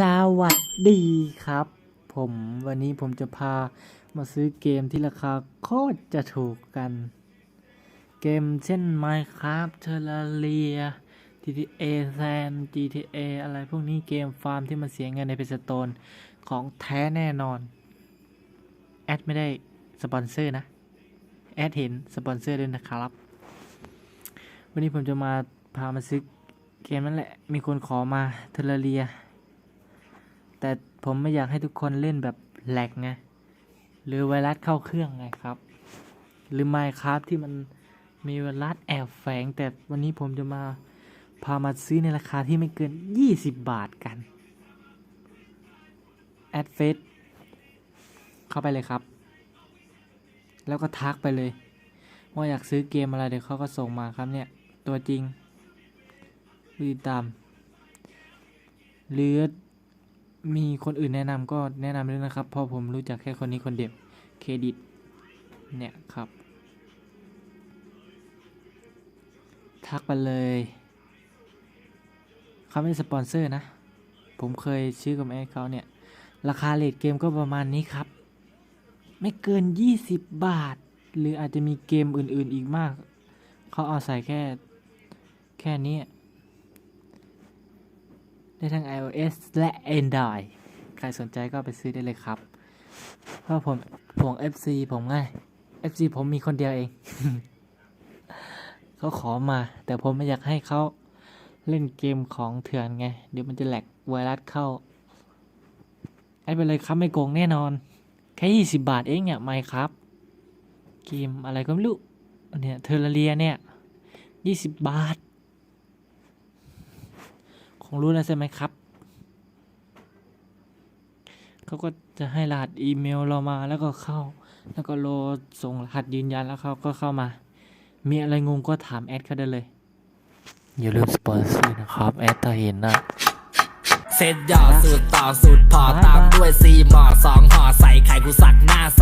สวัสดีครับ ผมวันนี้ผมจะพามาซื้อเกมที่ราคาโคตรจะถูกกัน เกมเช่น Minecraft Terraria GTA San GTA อะไรพวกนี้เกมฟาร์มที่มันเสียเงินในเพจสโตนของแท้แน่นอน แอดไม่ได้สปอนเซอร์นะ แอดเห็นสปอนเซอร์ด้วยนะครับ วันนี้ผมจะมาพามาซื้อเกมนั่นแหละ มีคนขอมาเทเลเรีย แต่ผมไม่อยากให้ทุกคนเล่นแบบแหลกไง หรือไวรัสเข้าเครื่องไงครับ หรือไมครับที่มันมีไวรัสแอบแฝง แต่วันนี้ผมจะมาพามาซื้อในราคาที่ไม่เกิน 20 บาทกัน แอดเฟซเข้าไปเลยครับ แล้วก็ทักไปเลย ว่าอยากซื้อเกมอะไรเดี๋ยวเขาก็ส่งมาครับเนี่ย ตัวจริงผู้ติดตามหรือ มีคนอื่นแนะนำก็แนะนำด้วยนะครับ เพราะผมรู้จักแค่คนนี้คนเดียวเครดิต เนี่ยครับ ทักไปเลยเขาไม่ได้สปอนเซอร์นะ ผมเคยชื่อกับแอดเขาเนี่ย ราคาเลทเกมก็ประมาณนี้ครับ ไม่เกิน 20 บาท หรืออาจจะมีเกมอื่นๆอีกมาก เขาเอาใส่แค่แค่นี้ ได้ทั้ง iOS และ Android ใครสนใจก็ไปซื้อได้เลยครับ เพราะผมห่วง FC ผมไง FC ผมมีคนเดียวเอง เขาขอมา แต่ผมไม่อยากให้เขาเล่นเกมของเถื่อนไง เดี๋ยวมันจะแหลกไวรัสเข้าแอดไปเลยครับไม่โกงแน่นอน แค่20บาทเองเนี่ยไม่ครับ เกมอะไรก็ไม่รู้เนี่ยเทอร์เรียเนี่ย20บาท งรู้แล้วใช่ไหมครับ เขาก็จะให้รหัสอีเมลเรามาแล้วก็เข้า แล้วก็โหลดส่งรหัสยืนยันแล้วเขาก็เข้ามา มีอะไรงงก็ถามแอดเขาได้เลย อย่าลืมสปอนเซอร์นะครับแอดถ้าเห็นนะเซ็ตยอดสูตรต่อสูตรพอตามด้วยซีหมอสองห่อใส่ไข่กูสักหน้าสั